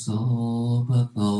โสภะคะวั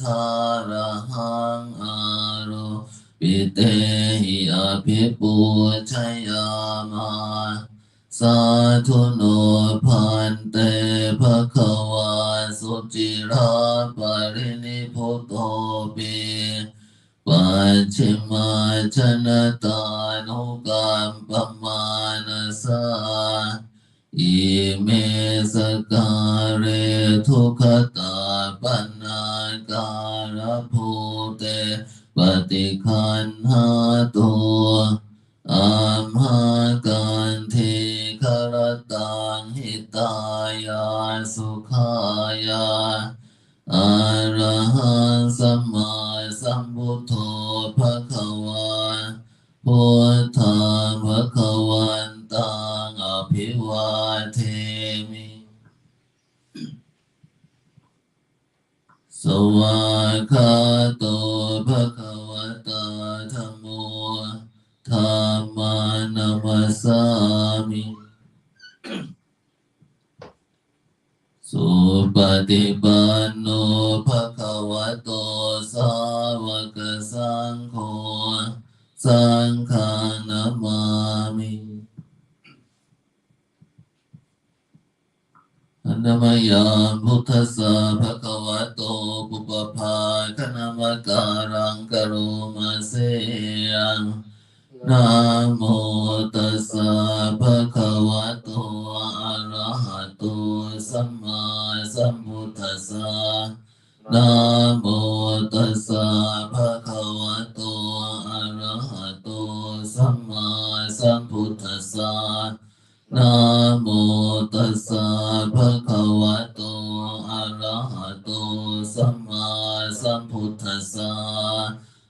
ทาระหังอารุปิเตหิอภิปูชยามาสาธุโนพันเตภะคะวาสุจิราปรินิพุตโตปิปัจฉิมาชนตานุกรรมปมาณสา อิเมสการะทุกขตาปัญนาการะภูเตปฏิคันหาตัวอัมหากันทิคารตังหิตายาสุขายาอะรหังสัมมาสัมพุทโธภะคะวาพุทธังภะคะวันตังอภิวาเทมิ สวากาโตภะคะวะตาธัมโมธัมมานามัสสามิสุปฏิปันโนภะคะวะโตสาวกสังโฆสังฆานามามิ อั นมยามพุทธัสสะภะคะวะโตปุปภาคณมการังกโรมาเสยังนะโมตัสสะภะคะวะโตอะระหะโตสัมมาสัมพุทธัสสะนะโมตัสสะภะคะวะโตอะระหะโตสัมมาสัมพุทธัสสะ นะโมตัสสะภะคะวะโตอะระหะโตสัมมาสัมพุทธัสสะ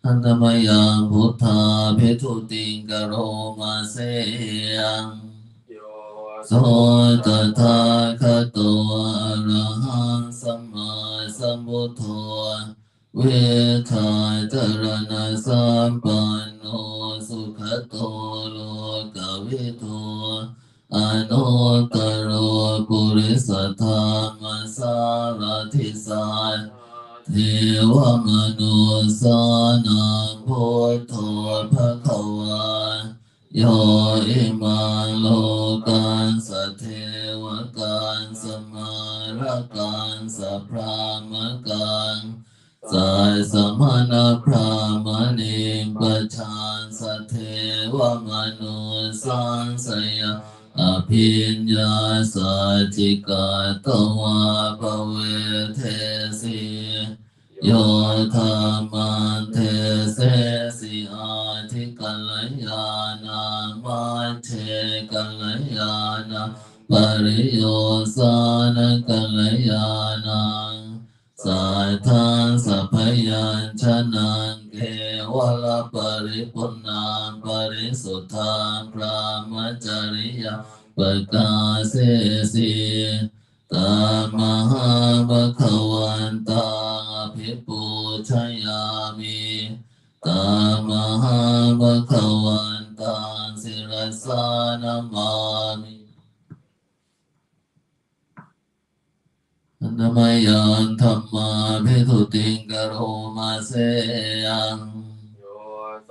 อันตมยังพุทธาเพทุติงกโรมาเสยังโสตถาคโตอะระหังสัมมาสัมพุทโธเวทาจรณะสัมปันโนสุขโตโลกวิโต อนุตตรปุริสธรรมสารทิสันเทวมนุสานังพุทโธภะคะวาโยอิมาโลกันสเทวกันสมารกันสพรามกันสายสมณพรามณิปชานสเทวมนุสังสยา อภิญญาสัจจิกาตวาปเวเทสีโยธรรมันเทเสสิอาทิกัลยานามาเทกัลยานาปริโยสานกัลยานัง สัทธาสัพยัญชนะเกวลปริปุณณาปริสุทธาพระมจริยาปกาเสสีตามหาบควันตังอภิปูชยามิตามหาบควันตังศิรสานามามิ นามยังธรรมาภิทุติงกโรมาเสยัง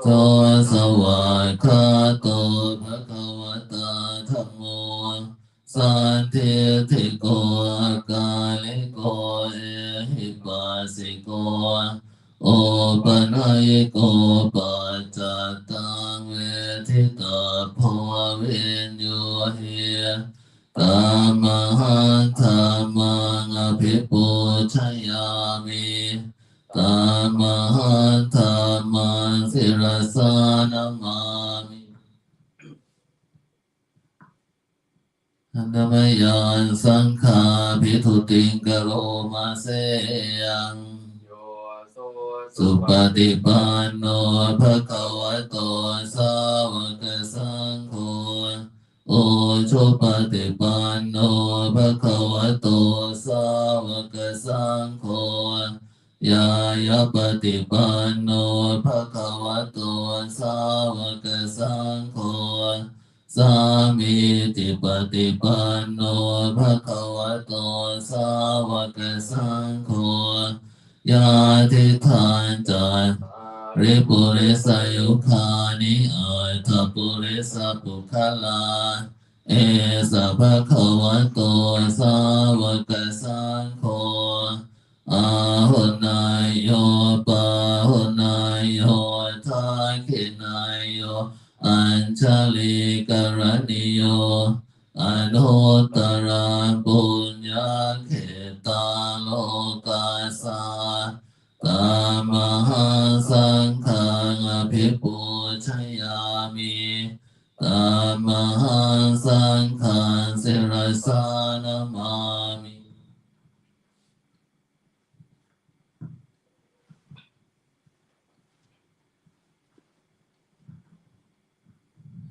โสสวากขาโตภะคะวะตาธัมโมสันทิทิโกการิโกเอหิปัสสิโกโอปนัยโกปัจจตังเวทิตาภวเวนโยเฮ ตามหัธรรมังอภิปูชยามิตามหัธรรมังสิรสานามามิอันตมยังสังขาภิทุติงกโรมาเสยังสุปฏิปันโนภะคะวะโตสาวกสังโฆ โอชปฏิปันโนภะคะวะโตสาวกสังโฆยายาปฏิปันโนภะคะวะโตสาวกสังโฆสามีติปฏิปันโนภะคะวะโตสาวกสังโฆยาทิทานจัน ริปุริสายุคานิอัตถปุริสปุคลา เอสะภะคะวะโตสาวกสังโฆอาหุนายโยปาหุนายโยทาคินายโยอัญชลิกรณิโยอนุตตรังปุญญาเขตาโลกาสา ตามหาสังฆังอภิปูชยามิตามหาสังฆังสิรสานมา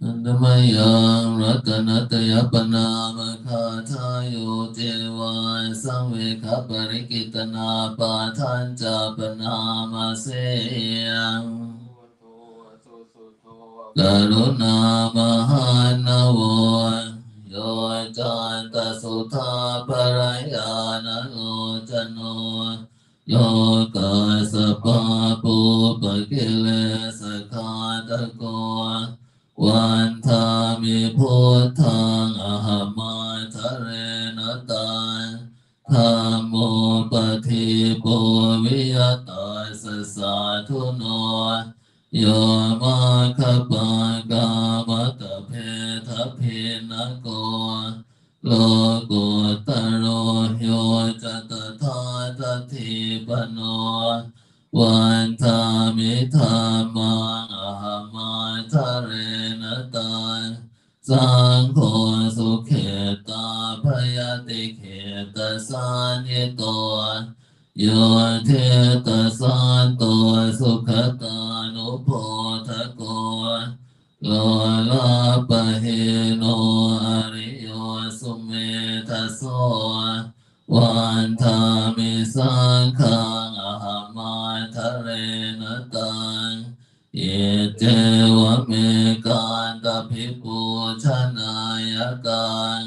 อนตมยังรัตนตยปนามคาทายโยเจวาสังเวคปริกิตนาปาทันจาปนามาเสยังโตสุสุโตกรุณามหานโวโยจันตสุธาปรายานโลจโนโลกาสปาปุปกิเลสขาตะโก วันทามิพุทธังอหมาทะเรนตันธรรมโมปฏิปุวิยตาสสาธุโนโยมาคปากามตะเพทะพินโกโลโกตโรโยจตถาตถิปโนวันทามิธรรมังอหมาทะเร สังโฆสุเขตาพยาติเขตสัญญโตโยเทตสันโตสุขตานุโพธโกโลลาปะเฮโนอริโยสุเมทัสโสวันทามิสังขังอหมาทะเรนตัง เยเจวเมกันตภิปูชนายกัน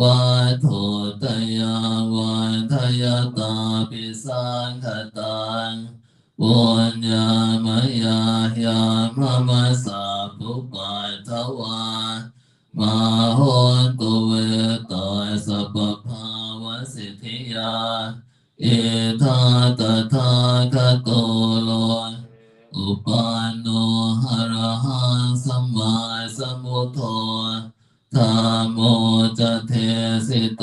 วัตถุตยังวันทยตาปิสังขตังปุญญามยายามมะสาภุปัทถวามาโหนตุเวตาสัพพาวสิทธิยาเอธาตถาคโตโลอุปันโน สิโต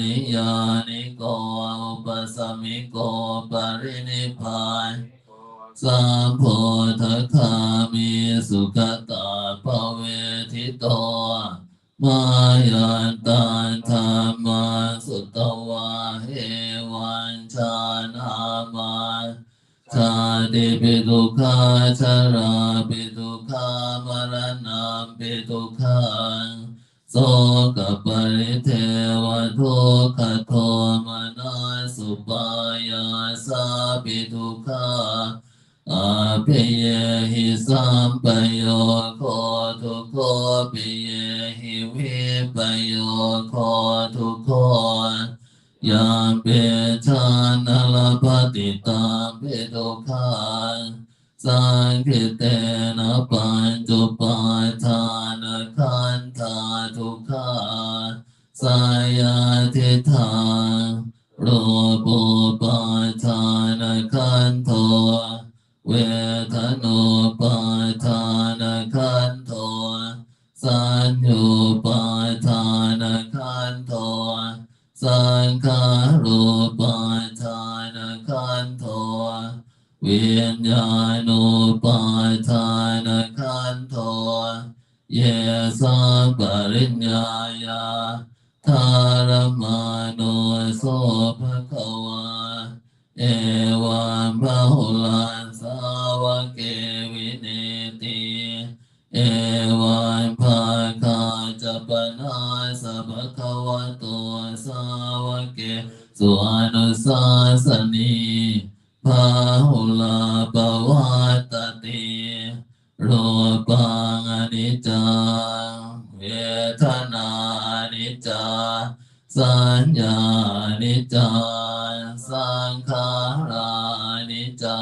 นิยานิโกอุปสมิโกปรินิพานสัมโพธคามิสุขตาภเวทิโตมายันตันธรรมาสุตวาเอวันชานามาชาติปิทุกขาชาราปิทุกขามรณะปิทุกขัง โสกปริเทวทุกขโทมนาสุปายาสาปิทุกขาอาภิเยหิสัมปโยโคทุกโคปิเยหิวิปโยโคทุกโคยามเปชานลปฏิตามเปทุกขังสังคิเตนะปัญจุปาทา สายาทิทางโรปุปาทานขันโทเวทโนปาทานขันโทสัญญูปาทานขันโทสังขารูปาทานขันโทวิญญาณุปาทานขันโทเยสังปริญญาญา ทารมาโนโสภะคะวา เอวัมพะหุลันสาวเกวิเนติเอวันภาคาจะปนาสัพพะคะวะโตสาวเกสุอนุสาสนีพาหุลาปวัตติโรปังอนิจจัง เวทนาอนิจจาสัญญาอนิจจาสังขารานิจจา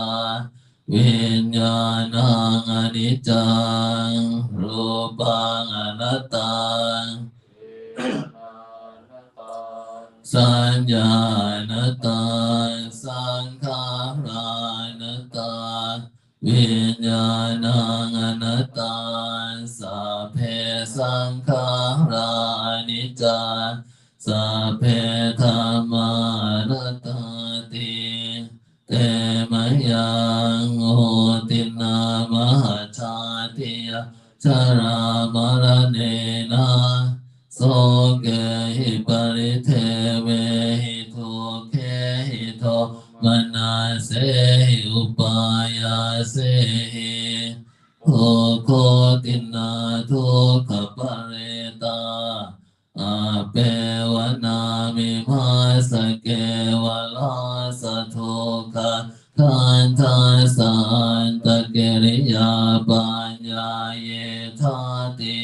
วิญญาณังอนิจจังรูปังอนัตตังเอนานาตังสัญญานัตตังสังขารานัตตังวิญญาณังอนัตตังสัพเพ สังขารานิจจาสัพเพธรรมานตตาติเตมยังโหตินามหาชาติยะชรามรเนนะโสเกหิปริเทเวหิทุเคหิโทมนาเสหิอุปายาเสหิ โคโคตินาทุกขปะเรตาอาเปวนามิมาสเกวลาสะโทคะคันทาสันตะเกริยาปัญญาเยธาติ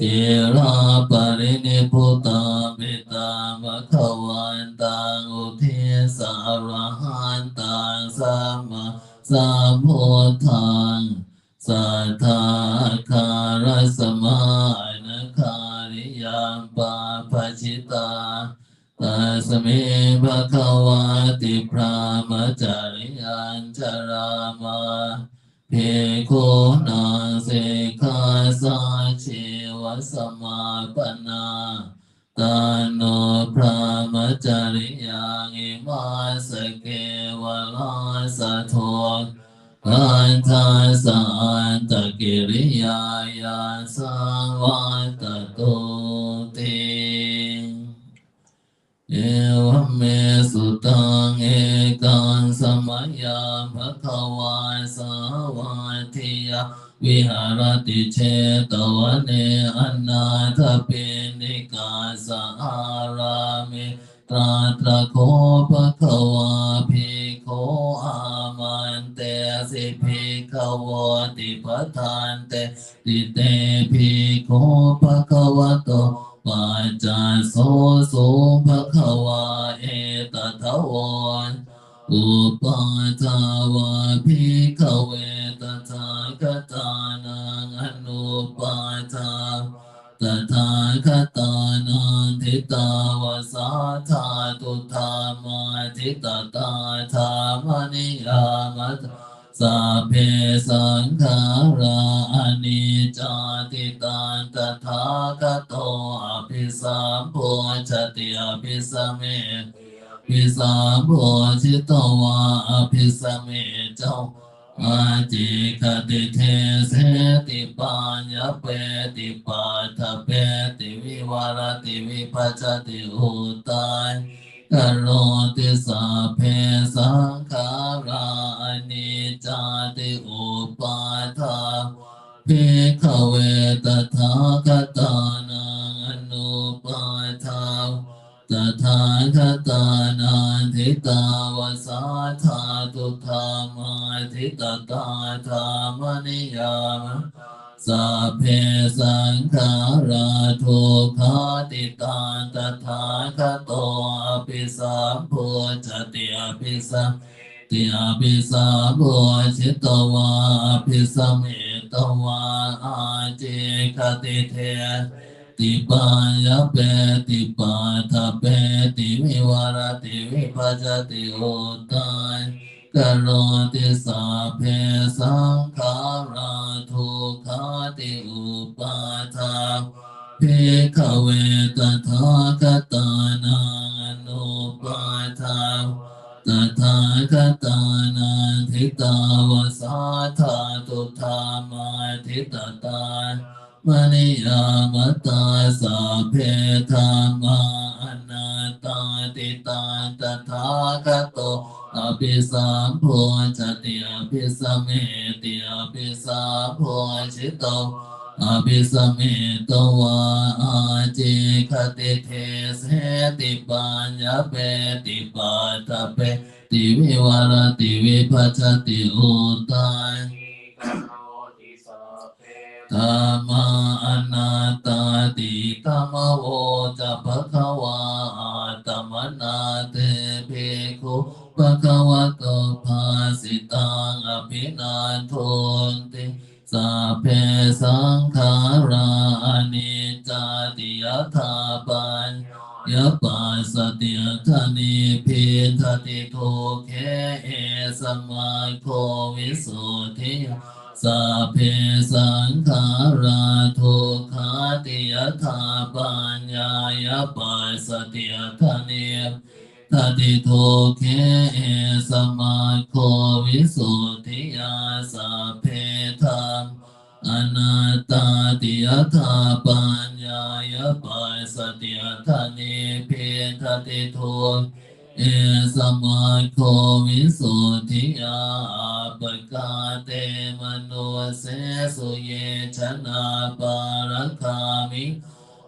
จิราปรินิพุตาปิตามะขวันตังอุเทสารหันตังสัมมาสัมพุทธัง สัทธาคารสมานคาริยามปาปชิตาตัสเมภะคะวาติพรามจาริยัญชรามาเพโคนาเสขาสาเชวสมาปนาตาโนพรามจริยังอิมาสเกวลาสะโท คันทาสันตกิริยายาสังวัตโตติเอวเมสุตังเอกังสมัยาภคะวาสาวัติยาวิหารติเชตวันเนอนาถปินิกาสอารามิตราตรโคภคะวาภิ โคอามันเตสิภิกขวติปทานเตติเตภิกโคภคะวะโตปัจจโสโสภะคะวาเอตทะวันอุปาทาวาภิกขเวตถาคตานังอนุปาทา ตถาคตานังทิตาวาสาธาตุธามาทิตตาธามนิยามะสัพเพสังขาราอนิจจติตันตถาคโตอภิสัมโพชติอภิสัมเมภิสัมโพชิตวาอภิสัมเมเจ้า อาจิคติเทเสติปัญญเปติปัฏฐเปติวิวารติวิปัจจติอุตายกโรติสัพเพสังขารานิจาติอุปาทาภิขเวตถาคตานังอนุปาทา ตถาคตานันทิตาวสาธาตุธรรมาทิตตาธรรมนิยามสัพเพสังขาราทุกขาติตาตถาคโตอภิสัมโพชติอภิสัมติอภิสัมโพชิตวาอภิสัมเอตวาอาเจคติเท ติปัญญเปติปัฏฐเปติวิวารติวิภัจติโอตายกโรติสัพเพสังขาราทุกขาติอุปาทาภิกขเวตถาคตานังอนุปาทาตถาคตานันทิตาวสาธาตุธรรมาทิตตา มณิยามตาสัพเพธรรมาอนัตตาติตาตถาคโตอภิสัมโพชติอภิสัมเมติอภิสัมโพชิโตอภิสัมมิตวาอาจิคติเทเสติปัญญาเปติปัตตะเปติวิวารติวิปัชติอุตตัย ธรรมาอนัตตาติธรรมโวจะภะคะวาอาตมนาเตเภคุภะคะวะโตภาสิตังอภินันโทนติสัพเพสังขาราอนิจติยถาปัญญปัสสติยธานิพิทติโทเคเอสมาโควิสุทธิยา สัพเพสังขาราทุกขาติยถาปัญญายปัสสติยธานิทติโทเคเอสมาโควิสุทธิยาสัพเพธรรมอนัตตาติยถาปัญญายปัสสติยธานิเพทติโทเเอสมาโควิสุทธิยาปกาเตมโนเสสุเยชนะปารคามิ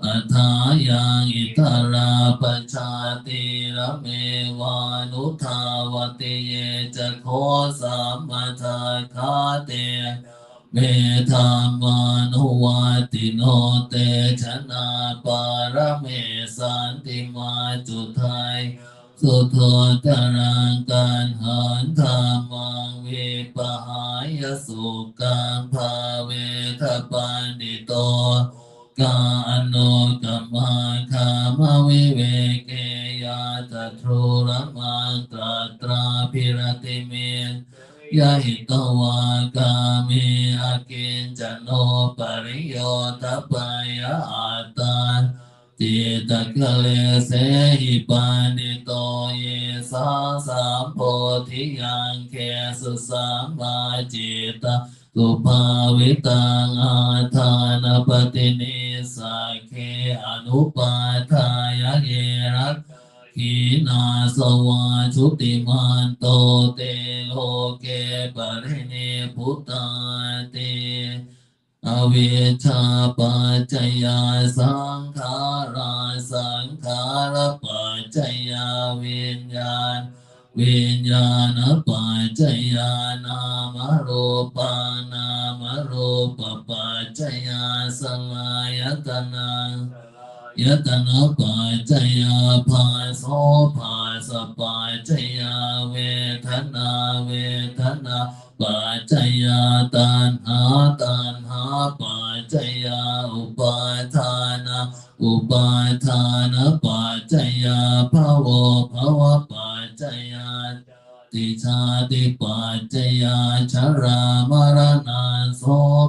อัฏายังอิตาราปชาติระเมวานุทาวติเยจะโคสัมมาทาคาเตเมธามานุวัติโนเตชนะปารเมสันติมาจุทัย สุโธตรังการหันธรรมังวิปหายสุกังภาเวทปันติโตกาโนกัมมาคามวิเวเกยาตทรูรมังตราตราพิรติเมนยะหิตวากามิอากินจโนปริโยตปายะอาตา จิตตะคะเลเสหิปันติโตเยสาสามโพธิยังเคสุสัมมาจิตตสุภาวิตังอาทานปตินิสักเคอนุปาทายะเยรักขีนาสวาชุติมันโตเตโลเกปริเนพุตตาเต อวิชชาปัจจยาสังขาราสังขารปัจจยาวิญญาณ วิญญาณปัจจยานามรูปานามรูปปัจจยาสลายตนา ยตนะปัจจยาภาโสภาสปัจจยาเวทนาเวทนาปัจจยาตันหาตันหาปัจจยาอุปาทานะอุปาทานะปัจจยาภวภาวะปัจจยาติชาติปัจจยาชรามรณาโส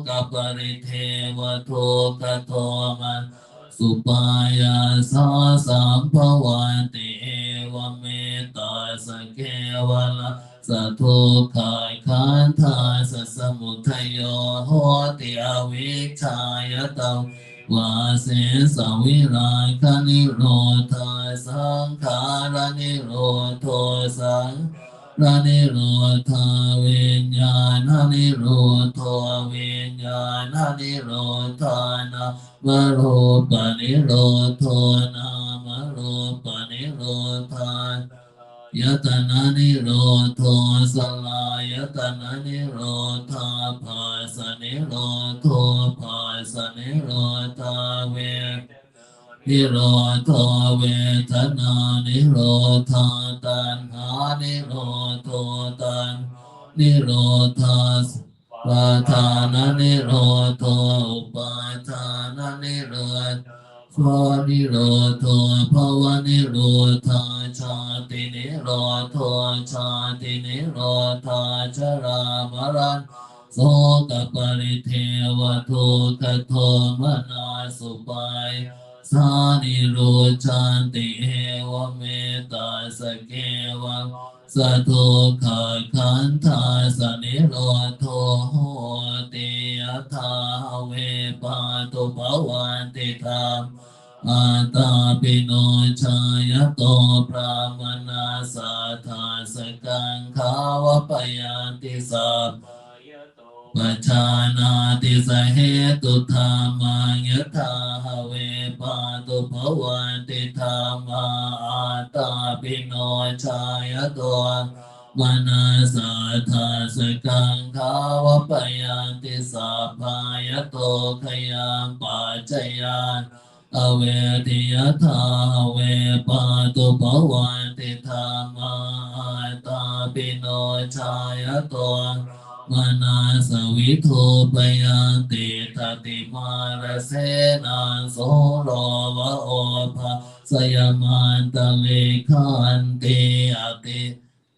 กปริเทวทุกขโทมัน สุปายาสาสัมภวันติเอวเมตตาสเกวละสัทโทขายขันธาสสมุทยโยโหติอวิชายตังวาเสสวิราคนิโรธาสังขารนิโรโทสัง รนิโรธาวิญญาณนิโรธาวิญญาณนิโรธานามรูปนิโรธานามรูปนิโรธายตนะนิโรธสลายตนะนิโรธาภาสนิโรธภาสนิโรธาเว นิโรธเวทนานิโรธาตันหานิโรธตันนิโรธาสปาทานนิโรธอุปาทานนิโรธโสนิโรธภาวนิโรธาชาตินิโรธชาตินิโรธาชรามรณโสกปริเทวทุกขโทมนาสุปาย สานิโรชันติเอวเมตาสเกวังสะโทขาขันธาสนิโรโทโหติยถาเวปาตุภวันติธรรมอาตาปิโนชายโตพระมนาสาธาสกังขาวปยันติสัพปา ปัจานาติสเหตุธรรมังยถาเวปาตุภวันติธรรมาอาตาปิโนชายโตมนาสาธาสกังขาวปยันติสัพายโตขยังปัจจยานอเวทิยถาเวปาตุภวันติธรรมาตาปิโนชายตัว มนาสวิโทปยันติทติมารเสนาโสโรวะโอภาสยมันตะเลขันติอติ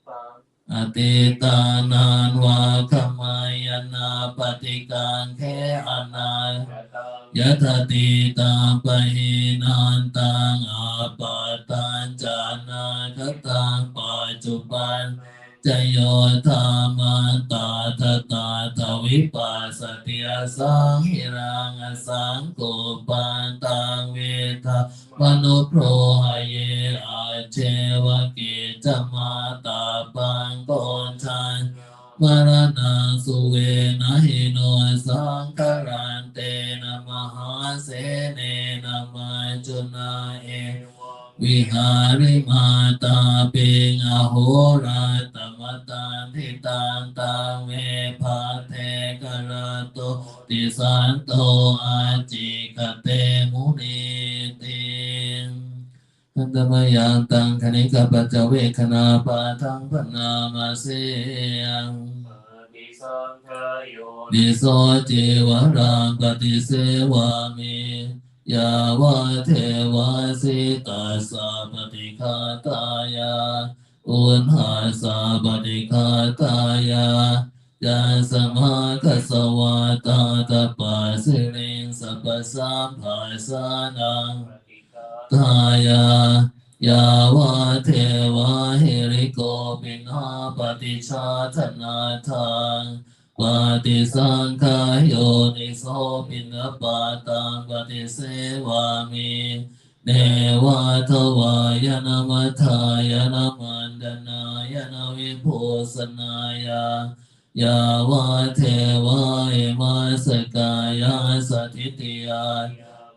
ปังอติตานานวาขมายนาปฏิการแค่อนายะตังยะถาติตาปะหินันตังอาปาตันจานาคตังปัจจุบัน จโยธามันตาทตาทวิปัสสติอสังหิรังอสังโกปันตังเวทามนุโพหเยอาเจวะเกจมาตาปังโกนชันมรณะสุเวนะหิโนสังคารันเตนะมหาเสเนนะมาจุนาเอ วิหาริมาตาปิงอโหราตมตันทิตังตังเวภาเทกระโตติสันโตอาจิกเตมุนีติอันตมยังตังคณิกปัจจเวคณาปาทังพนามาเสยังปฏิสังขายโยนิโสจิวรังปฏิเสวามิ ยาวะเทวาสิตาสาปฏิคาตายาอุณหาสาปฏิคาตายายาสมาคัสวาตาตาปัสสิริงสัพสัมภาสานังปฏิฆาทายายาวะเทวะหิริโกปินาปฏิชาธนาทาง ปฏิสังขายโยนิโสปินปาตังปฏิเสวามิเนวะทวายนามัทายนามันดนายนาวิโพสนายายาวะเทวะเอมาสกายาสถิติยา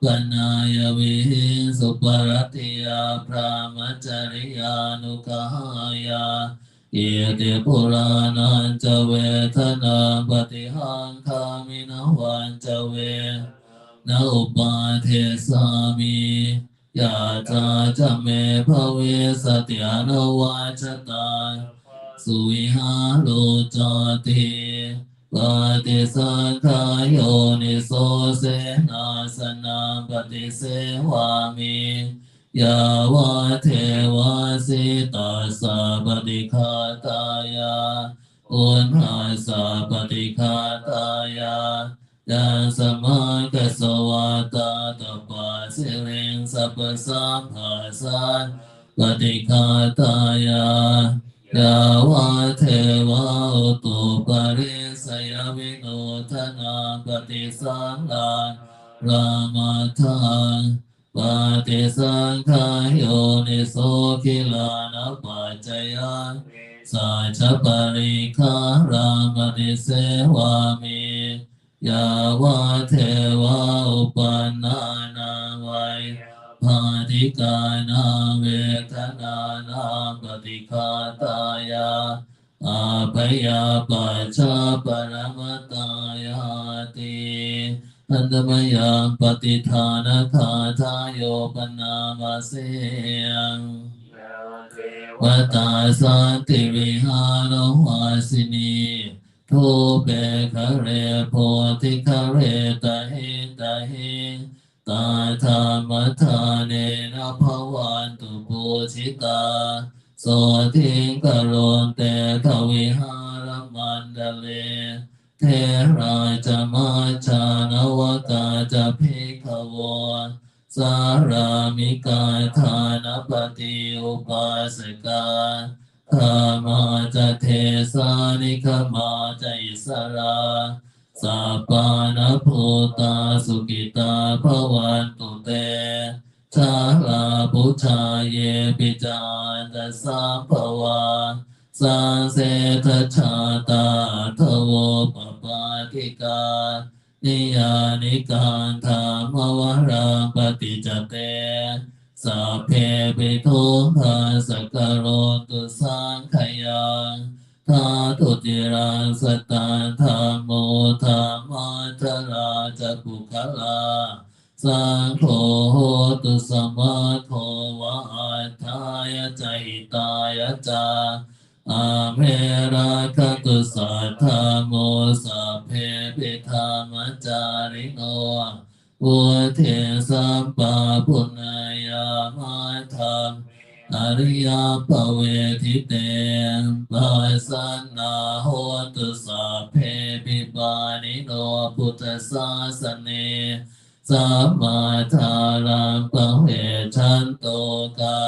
ปนายวิหิสุปรติยาพระมจริยานุกายา เยติปุรานันจะเวทนาปฏิหังคามินวันจะเวนะอุปาเทสามิยาจาจะเมภเวสติอนวัจตาสุวิหาโลจติปฏิสังขายโยนิโสเสนาสนาปฏิเสวามิ ยาวะเทวาสิตาสาปฏิคาตายาอุณหาสาปฏิคาตายายัสมากัสวาตาตปัสสิริงสัพสัมภาสันปฏิคาตายายาวะเทวะอุตุปาริสยวิโนทนาปฏิสังลานรามาทัง ปฏิสังขายโยนิโสกิลานะปัจจยาเวสัจปริคารามณิเสวามิยาวะเทวะอุปนานาวัยภาติกานาเวทนานาปฏิคาตายาอาภยาปัจจปรมตายาติ อันตมยังปฏิทานาคาทายโยปนามาเสยังยาเทววัตาสันติวิหารวาสินีทุเปคะเรโพธิคะเรตะหิตะหิตาธรรมทานเนนะภวันตุปูชิตาโสทิงกโรนเตทวิหารมันดเล เทราจะมาชานวกาจะพิกวโวสารามิกาทานปฏิอุปาสกาขามาจะเทสานิขมาจะอิสราสัปานะภูตาสุกิตาภวันตุเตชาลาปุชาเยปิจานตสัมภวา สัเสทชาตาทโวปปาทิกา นิยานิการธรรมวราปฏิจเตสัพเพปิทุหาสกโรตุสังขยังทาตุติรังสตันธรรมโมธรรมัทราจะปุคลาสังโฆโหตุสมาโทวะอัฏฐายะจตายจา อาเมราคตุสัทธโมสัพเพปิธรรมจาริโนอุเทสัมปะปุณยามาธรรมอริยปเวทิเตปัสสนาโหตุสัพเพปิปานิโนพุทธศาสเนสัมมาทารังปะเหชันโตกา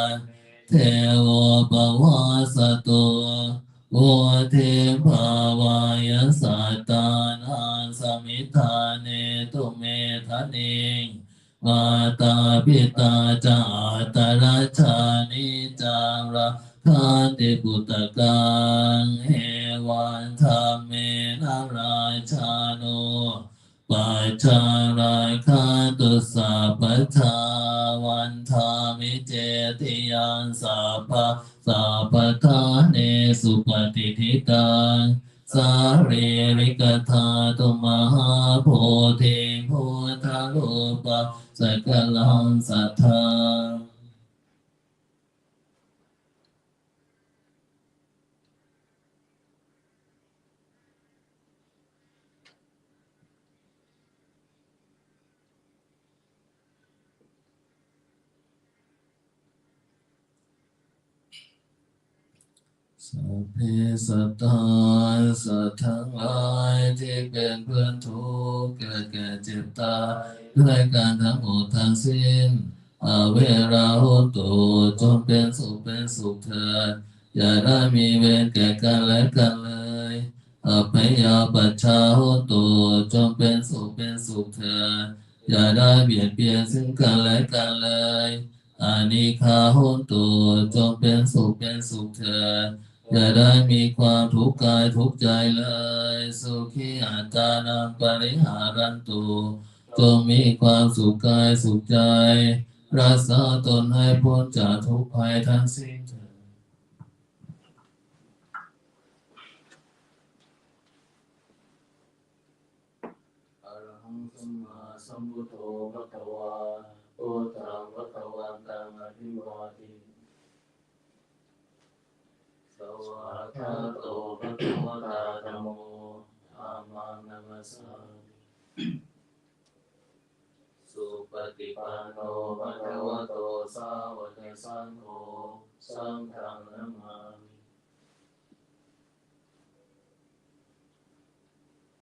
เทโวปวาสตุโอเทภาวายสัตตานังสมิทาเนตุเมทะนิงมาตาปิตาจาตระชานิจังระคันติปุตะกังเอวันธรรมเมนาราชาโน ปัจจารายคาตุสัพพทาวันธามิเจติยังสัพพะสัพพทาเนสุปฏิทิตังสารีริกธาตุมหาโพธิพุทธรูปะสกลังสัทธา สัพเพสัตตาสัตว์ทั้งหลายที่เป็นเพื่อนทุกข์เกิดแก่เจ็บตายด้วยการทั้งหมดทั้งสิ้นอาเวราโหตุจงเป็นสุขเป็นสุขเถิดอย่าได้มีเวรแก่กันและกันเลยอภัยยาปัชชาโหตุจงเป็นสุขเป็นสุขเถิดอย่าได้เบียดเบียนซึ่งกันและกันเลยอานิคาโหตุจงเป็นสุขเป็นสุขเถิด จะได้มีความทุกข์กายทุกข์ใจเลย สุขีอัตานังปริหารันตุจงมีความสุขกายสุขใจ รักษาตนให้พ้นจากทุกภัยทั้งสิ้นเถิดอะระหังสัมมาสัมพุทโธภะคะวาโอตังภะคะวันตังอภิวาทิ ส วากขาโตภะคะวะตาธัมโมธัมมังนัมสสามิสุปฏิปันโนภะคะวะโตสาวกสังโฆสังฆังนัมมามิ